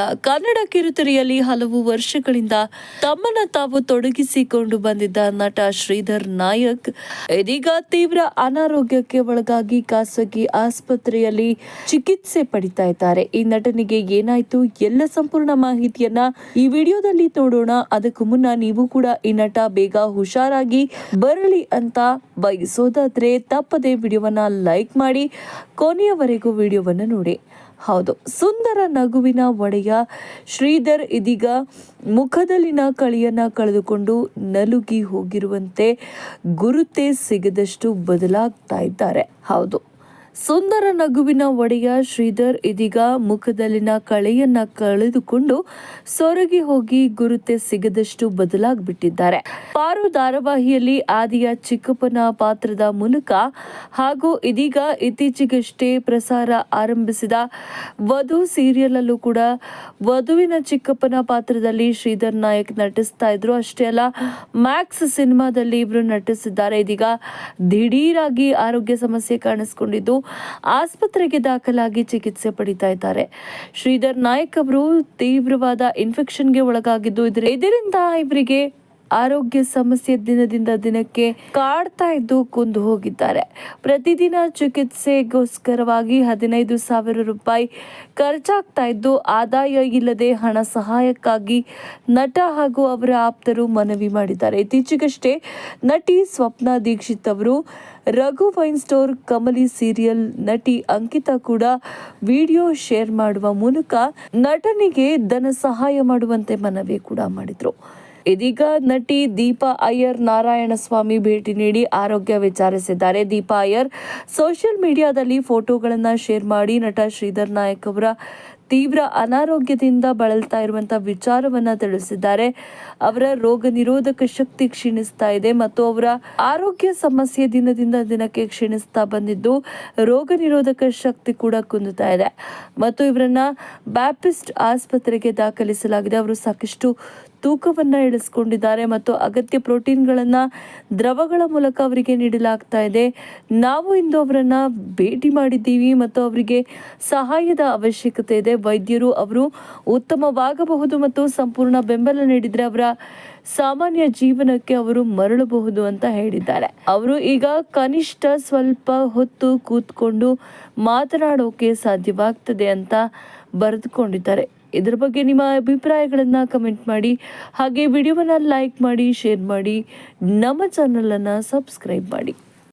ಕನ್ನಡ ಕಿರುತೆರೆಯಲ್ಲಿ ಹಲವು ವರ್ಷಗಳಿಂದ ತಮ್ಮನ್ನ ತಾವು ತೊಡಗಿಸಿಕೊಂಡು ಬಂದಿದ್ದ ನಟ ಶ್ರೀಧರ್ ನಾಯಕ್, ಇದೀಗ ತೀವ್ರ ಅನಾರೋಗ್ಯಕ್ಕೆ ಒಳಗಾಗಿ ಖಾಸಗಿ ಆಸ್ಪತ್ರೆಯಲ್ಲಿ ಚಿಕಿತ್ಸೆ ಪಡಿತಾ ಇದ್ದಾರೆ. ಈ ನಟನಿಗೆ ಏನಾಯ್ತು, ಎಲ್ಲ ಸಂಪೂರ್ಣ ಮಾಹಿತಿಯನ್ನ ಈ ವಿಡಿಯೋದಲ್ಲಿ ನೋಡೋಣ. ಅದಕ್ಕೂ ಮುನ್ನ ನೀವು ಕೂಡ ಈ ನಟ ಬೇಗ ಹುಷಾರಾಗಿ ಬರಲಿ ಅಂತ ಬಯಸೋದಾದ್ರೆ ತಪ್ಪದೆ ವಿಡಿಯೋವನ್ನ ಲೈಕ್ ಮಾಡಿ, ಕೊನೆಯವರೆಗೂ ವಿಡಿಯೋವನ್ನು ನೋಡಿ. ಹೌದು, ಸುಂದರ ನಗುವಿನ ಒಡೆಯ ಶ್ರೀಧರ್ ಇದೀಗ ಮುಖದಲ್ಲಿನ ಕಳಿಯನ್ನ ಕಳೆದುಕೊಂಡು ನಲುಗಿ ಹೋಗಿರುವಂತೆ ಗುರುತೇ ಸಿಗದಷ್ಟು ಬದಲಾಗ್ತಾ ಇದ್ದಾರೆ. ಹೌದು. ಸುಂದರ ನಗುವಿನ ಒಡೆಯ ಶ್ರೀಧರ್ ಇದೀಗ ಮುಖದಲ್ಲಿನ ಕಳೆಯನ್ನ ಕಳೆದುಕೊಂಡು ಸೊರಗಿ ಹೋಗಿ ಗುರುತೆ ಸಿಗದಷ್ಟು ಬದಲಾಗ್ಬಿಟ್ಟಿದ್ದಾರೆ. ಪಾರು ಧಾರಾವಾಹಿಯಲ್ಲಿ ಆದಿಯ ಚಿಕ್ಕಪ್ಪನ ಪಾತ್ರದ ಮೂಲಕ ಹಾಗೂ ಇದೀಗ ಇತ್ತೀಚೆಗಷ್ಟೇ ಪ್ರಸಾರ ಆರಂಭಿಸಿದ ವಧು ಸೀರಿಯಲ್ ಅಲ್ಲೂ ಕೂಡ ವಧುವಿನ ಚಿಕ್ಕಪ್ಪನ ಪಾತ್ರದಲ್ಲಿ ಶ್ರೀಧರ್ ನಾಯಕ್ ನಟಿಸ್ತಾ ಇದ್ರು. ಅಷ್ಟೇ ಅಲ್ಲ, ಮ್ಯಾಕ್ಸ್ ಸಿನಿಮಾದಲ್ಲಿ ಇವರು ನಟಿಸಿದ್ದಾರೆ. ಇದೀಗ ದಿಢೀರಾಗಿ ಆರೋಗ್ಯ ಸಮಸ್ಯೆ ಕಾಣಿಸ್ಕೊಂಡಿದ್ದು ಆಸ್ಪತ್ರೆಗೆ ದಾಖಲಾಗಿ ಚಿಕಿತ್ಸೆ ಪಡಿತಾ ಇದ್ದಾರೆ. ಶ್ರೀಧರ್ ನಾಯಕ್ ಅವರು ತೀವ್ರವಾದ ಇನ್ಫೆಕ್ಷನ್ಗೆ ಒಳಗಾಗಿದ್ದು ಇದ್ರ ಇದರಿಂದ ಇವರಿಗೆ ಆರೋಗ್ಯ ಸಮಸ್ಯೆ ದಿನದಿಂದ ದಿನಕ್ಕೆ ಕಾಡ್ತಾ ಇದ್ದು ಕುಂದು ಹೋಗಿದ್ದಾರೆ. ಪ್ರತಿದಿನ ಚಿಕಿತ್ಸೆಗೋಸ್ಕರವಾಗಿ ಹದಿನೈದು ಸಾವಿರ ರೂಪಾಯಿ ಖರ್ಚಾಗ್ತಾ ಇದ್ದು ಆದಾಯ ಇಲ್ಲದೆ ಹಣ ಸಹಾಯಕ್ಕಾಗಿ ನಟ ಹಾಗೂ ಅವರ ಆಪ್ತರು ಮನವಿ ಮಾಡಿದ್ದಾರೆ. ಇತ್ತೀಚೆಗಷ್ಟೇ ನಟಿ ಸ್ವಪ್ನ ದೀಕ್ಷಿತ್ ಅವರು, Raghu wine store Kamali serial ನಟಿ ಅಂಕಿತಾ ಕೂಡ ವಿಡಿಯೋ ಶೇರ್ ಮಾಡುವ ಮೂಲಕ ನಟನಿಗೆ ಧನ ಸಹಾಯ ಮಾಡುವಂತೆ ಮನವಿ ಕೂಡ ಮಾಡಿದ್ರು. ಇದೀಗ ನಟಿ ದೀಪಾ ಅಯ್ಯರ್ ನಾರಾಯಣಸ್ವಾಮಿ ಭೇಟಿ ನೀಡಿ ಆರೋಗ್ಯ ವಿಚಾರಿಸಿದ್ದಾರೆ. ದೀಪಾ ಅಯ್ಯರ್ ಸೋಷಿಯಲ್ ಮೀಡಿಯಾದಲ್ಲಿ ಫೋಟೋಗಳನ್ನು ಶೇರ್ ಮಾಡಿ ನಟ ಶ್ರೀಧರ್ ನಾಯಕ್ ಅವರ ತೀವ್ರ ಅನಾರೋಗ್ಯದಿಂದ ಬಳಲ್ತಾ ಇರುವಂಥ ವಿಚಾರವನ್ನ ತಿಳಿಸಿದ್ದಾರೆ. ಅವರ ರೋಗ ನಿರೋಧಕ ಶಕ್ತಿ ಕ್ಷೀಣಿಸ್ತಾ ಇದೆ ಮತ್ತು ಅವರ ಆರೋಗ್ಯ ಸಮಸ್ಯೆ ದಿನದಿಂದ ದಿನಕ್ಕೆ ಕ್ಷೀಣಿಸ್ತಾ ಬಂದಿದ್ದು ರೋಗ ನಿರೋಧಕ ಶಕ್ತಿ ಕೂಡ ಕುಂದುತ್ತಾ ಇದೆ. ಮತ್ತು ಇವರನ್ನ ಬ್ಯಾಪಿಸ್ಟ್ ಆಸ್ಪತ್ರೆಗೆ ದಾಖಲಿಸಲಾಗಿದೆ. ಅವರು ಸಾಕಷ್ಟು ತೂಕವನ್ನ ಇಳಿಸ್ಕೊಂಡಿದ್ದಾರೆ ಮತ್ತು ಅಗತ್ಯ ಪ್ರೋಟೀನ್ಗಳನ್ನು ದ್ರವಗಳ ಮೂಲಕ ಅವರಿಗೆ ನೀಡಲಾಗ್ತಾ ಇದೆ. ನಾವು ಇಂದು ಅವರನ್ನು ಭೇಟಿ ಮಾಡಿದ್ದೀವಿ ಮತ್ತು ಅವರಿಗೆ ಸಹಾಯದ ಅವಶ್ಯಕತೆ ಇದೆ. ವೈದ್ಯರು ಅವರು ಉತ್ತಮವಾಗಬಹುದು ಮತ್ತು ಸಂಪೂರ್ಣ ಬೆಂಬಲ ನೀಡಿದರೆ ಅವರ ಸಾಮಾನ್ಯ ಜೀವನಕ್ಕೆ ಅವರು ಮರಳಬಹುದು ಅಂತ ಹೇಳಿದ್ದಾರೆ. ಅವರು ಈಗ ಕನಿಷ್ಠ ಸ್ವಲ್ಪ ಹೊತ್ತು ಕೂತ್ಕೊಂಡು ಮಾತನಾಡೋಕೆ ಸಾಧ್ಯವಾಗ್ತದೆ ಅಂತ ಬರೆದುಕೊಂಡಿದ್ದಾರೆ. ಇದರ ಬಗ್ಗೆ ನಿಮ್ಮ ಅಭಿಪ್ರಾಯಗಳನ್ನು ಕಮೆಂಟ್ ಮಾಡಿ, ಹಾಗೆ ವಿಡಿಯೋವನ್ನು ಲೈಕ್ ಮಾಡಿ, ಶೇರ್ ಮಾಡಿ, ನಮ್ಮ ಚಾನಲನ್ನು ಸಬ್ಸ್ಕ್ರೈಬ್ ಮಾಡಿ.